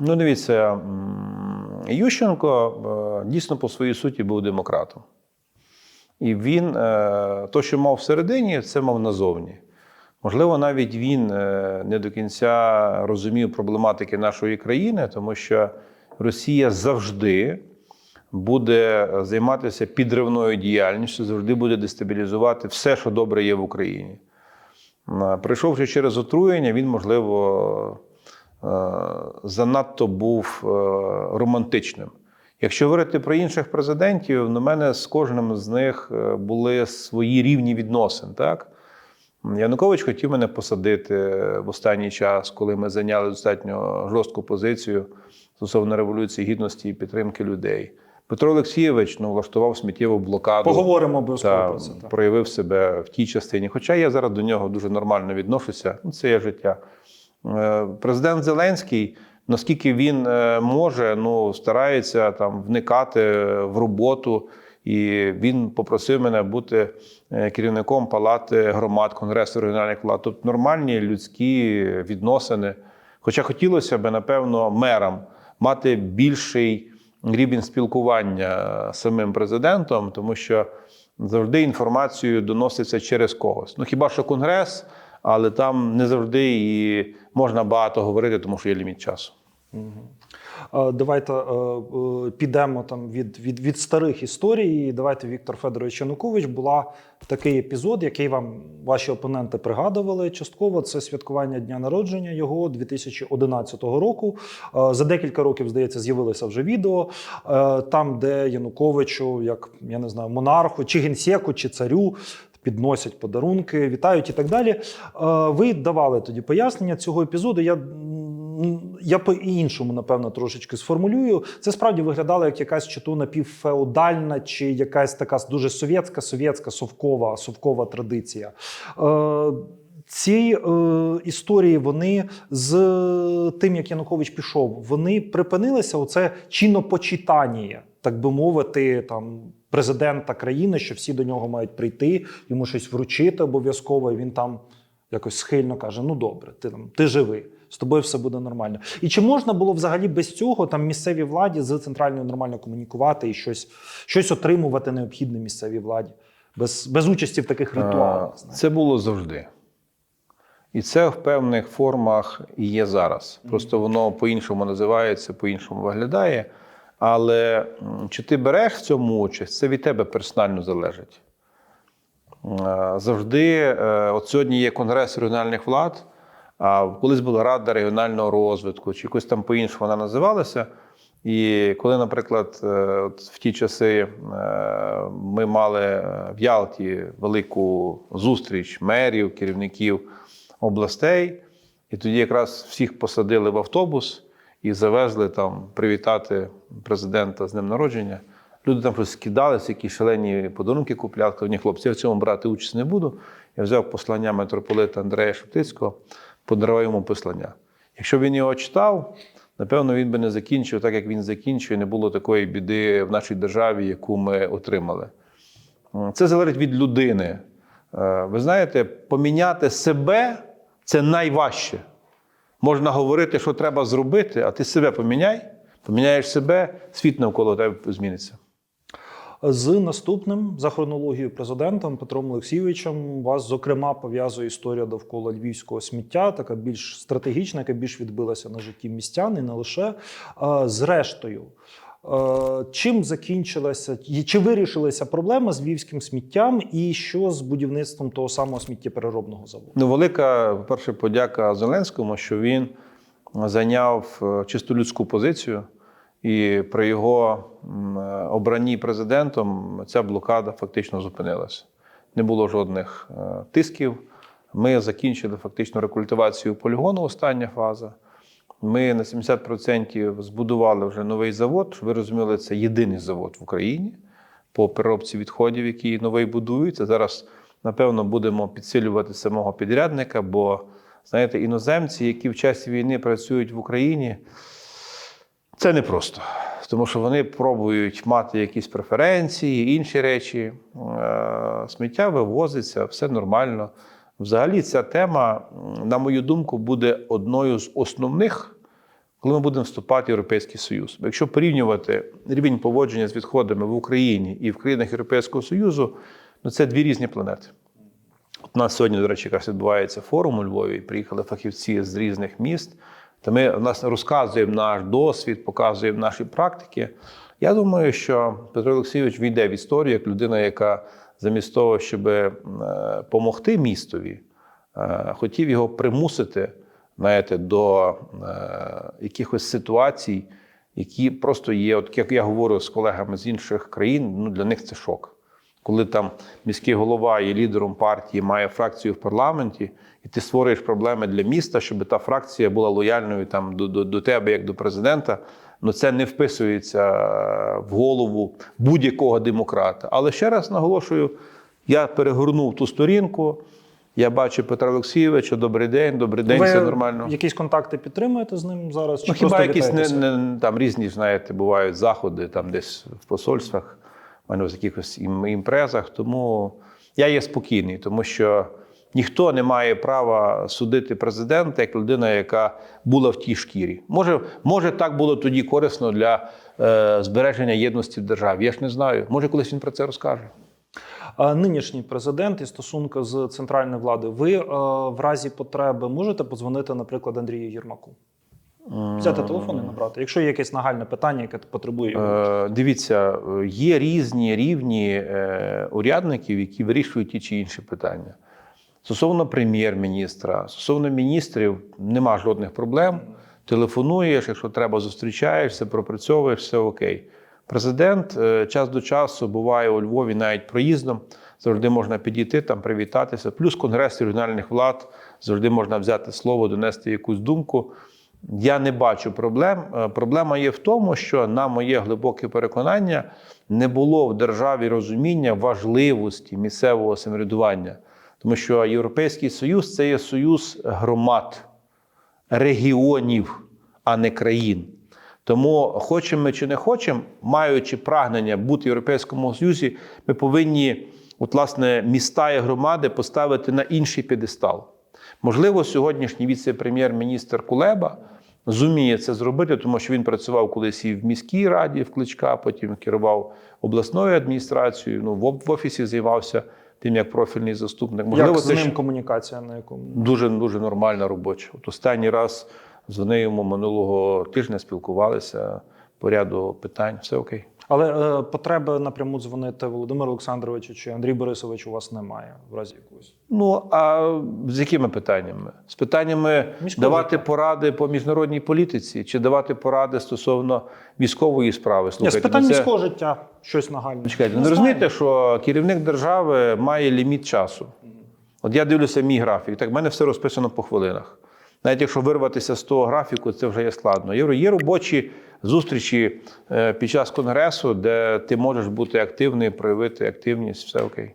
Ну, дивіться, Ющенко е, дійсно по своїй суті був демократом. І він, е, то, що мав всередині, це мав назовні. Можливо, навіть він е, не до кінця розумів проблематики нашої країни, тому що Росія завжди буде займатися підривною діяльністю, завжди буде дестабілізувати все, що добре є в Україні. Пройшовши через отруєння, він, можливо, занадто був е, романтичним. Якщо говорити про інших президентів, на мене з кожним з них е, були свої рівні відносин. Так? Янукович хотів мене посадити в останній час, коли ми зайняли достатньо жорстку позицію стосовно революції гідності і підтримки людей. Петро Олексійович ну, влаштував сміттєву блокаду Поговоримо обов'язково та про це. проявив себе в тій частині. Хоча я зараз до нього дуже нормально відношуся, ну, це є життя. Е, Президент Зеленський, наскільки він е, може, ну старається там вникати в роботу. І він попросив мене бути е, керівником палати громад Конгресу регіональних влад. Тобто нормальні людські відносини. Хоча хотілося б, напевно, мерам мати більший рівень спілкування з самим президентом, тому що завжди інформацію доноситься через когось. Ну хіба що конгрес, але там не завжди і можна багато говорити, тому що є ліміт часу. Давайте е, е, підемо там від, від, від старих історій. Давайте Віктор Федорович Янукович була такий епізод, який вам ваші опоненти пригадували. Частково це святкування дня народження його 2011 року. Е, За декілька років, здається, з'явилося вже відео там, де Януковичу, як я не знаю, монарху, чи генсеку, чи царю. Підносять подарунки, вітають і так далі. Е, Ви давали тоді пояснення цього епізоду. Я я по-іншому, напевно, трошечки сформулюю. Це справді виглядало як якась чи то напівфеодальна, чи якась така дуже совєтська, совєтська совкова, совкова традиція. Е, ці е, історії вони з тим, як Янукович пішов, вони припинилися. Оце чинопочитання, так би мовити, там президента країни, що всі до нього мають прийти, йому щось вручити обов'язково. І він там якось схильно каже: Ну добре, ти там ти живий. З тобою все буде нормально. І чи можна було взагалі без цього там місцевій владі з центральною нормально комунікувати і щось, щось отримувати необхідне місцевій владі без, без участі в таких ритуалах? Це було завжди. І це в певних формах і є зараз. Просто воно по-іншому називається, по-іншому виглядає. Але чи ти береш в цьому участь, це від тебе персонально залежить. Е, Завжди, е, от сьогодні є Конгрес регіональних влад, а колись була Рада регіонального розвитку, чи якось там по-іншому вона називалася. І коли, наприклад, е, от в ті часи ми мали в Ялті велику зустріч мерів, керівників областей, і тоді якраз всіх посадили в автобус і завезли там привітати президента з днем народження. Люди там щось скидалися, які шалені подарунки купляли. Ні, хлопці, я в цьому брати участь не буду. Я взяв послання митрополита Андрея Шептицького, подарував йому послання. Якщо б він його читав, напевно, він би не закінчив так, як він закінчив, і не було такої біди в нашій державі, яку ми отримали. Це залежить від людини. Е, Ви знаєте, поміняти себе це найважче. Можна говорити, що треба зробити, а ти себе поміняй, поміняєш себе, світ навколо тебе зміниться. З наступним за хронологією президентом Петром Олексійовичем вас, зокрема, пов'язує історія довкола львівського сміття, така більш стратегічна, яка більш відбилася на житті містян і не лише. Зрештою, чим закінчилася чи вирішилася проблема з львівським сміттям, і що з будівництвом того самого сміттєпереробного заводу? Ну, велика, по-перше, подяка Зеленському, що він зайняв е, чисто людську позицію, і при його е, обранні президентом ця блокада фактично зупинилася. Не було жодних е, тисків. Ми закінчили фактично рекультивацію полігону, остання фаза. Ми на 70% збудували вже новий завод. Ви розуміли, це єдиний завод в Україні по переробці відходів, який новий будується. Зараз, напевно, будемо підсилювати самого підрядника, бо знаєте, іноземці, які в часі війни працюють в Україні, це непросто. Тому що вони пробують мати якісь преференції, інші речі. Е, Сміття вивозиться, все нормально. Взагалі, ця тема, на мою думку, буде одною з основних, коли ми будемо вступати в Європейський Союз. Якщо порівнювати рівень поводження з відходами в Україні і в країнах Європейського Союзу, ну це дві різні планети. От У нас сьогодні, до речі, якраз відбувається форум у Львові. і Приїхали фахівці з різних міст. Та ми власне розказуємо наш досвід, показуємо наші практики. Я думаю, що Петро Олексійович війде в історію як людина, яка замість того, щоб допомогти містові, е, хотів його примусити знаєте, до е, якихось ситуацій, які просто є. От як я говорю з колегами з інших країн, ну для них це шок. Коли там міський голова є лідером партії, має фракцію в парламенті, і ти створюєш проблеми для міста, щоб та фракція була лояльною там до, до, до тебе, як до президента. Ну це не вписується е, в голову будь-якого демократа. Але ще раз наголошую: я перегорнув ту сторінку. Я бачу Петра Олексійовича. Добрий день, добрий день, Ви все нормально. якісь контакти підтримуєте з ним зараз? Чи Ну, хіба якісь не, не там різні, знаєте, бувають заходи там десь в посольствах, мене в якихось імпрезах. Тому я є спокійний, тому що ніхто не має права судити президента як людина, яка була в тій шкірі. Може, може так було тоді корисно для е, збереження єдності в державі. Я ж не знаю. Може, колись він про це розкаже. Нинішній президент і стосунки з центральною владою. Ви е, в разі потреби можете подзвонити, наприклад, Андрію Єрмаку? Взяти телефон і набрати, якщо є якесь нагальне питання, яке потребує його. Е, Дивіться, е, є різні рівні е, урядників, які вирішують ті чи інші питання. Стосовно прем'єр-міністра, стосовно міністрів, нема жодних проблем. Телефонуєш, якщо треба, зустрічаєшся, пропрацьовуєш, все окей. Президент е, час до часу буває у Львові навіть проїздом. Завжди можна підійти там, привітатися. Плюс конгрес регіональних влад завжди можна взяти слово, донести якусь думку. Я не бачу проблем. Е, Проблема є в тому, що на моє глибоке переконання не було в державі розуміння важливості місцевого самоврядування, тому що Європейський Союз це є союз громад, регіонів, а не країн. Тому хочемо ми чи не хочемо, маючи прагнення бути в Європейському Союзі, ми повинні, от, власне, міста і громади поставити на інший п'єдестал. Можливо, сьогоднішній віце-прем'єр-міністр Кулеба зуміє це зробити, тому що він працював колись і в міській раді в Кличка, потім керував обласною адміністрацією. Ну, в офісі займався тим як профільний заступник. Можливо, Як з ним комунікація на якому? дуже дуже нормальна робоча. От останній раз дзвонив йому минулого тижня, спілкувалися по ряду питань. Все окей. Але е, потреби напряму дзвонити Володимиру Олександровичу чи Андрію Борисовичу у вас немає в разі якогось. Ну а з якими питаннями? З питаннями Міського давати поради по міжнародній політиці чи давати поради стосовно військової справи? Ні, з Слухайте, питань ну, це- міського життя щось нагальне. Чекайте, Не не розумієте, що керівник держави має ліміт часу. От я дивлюся мій графік, так в мене все розписано по хвилинах. Навіть якщо вирватися з того графіку, це вже є складно. Є, робочі зустрічі е, під час конгресу, де ти можеш бути активний, проявити активність, все окей.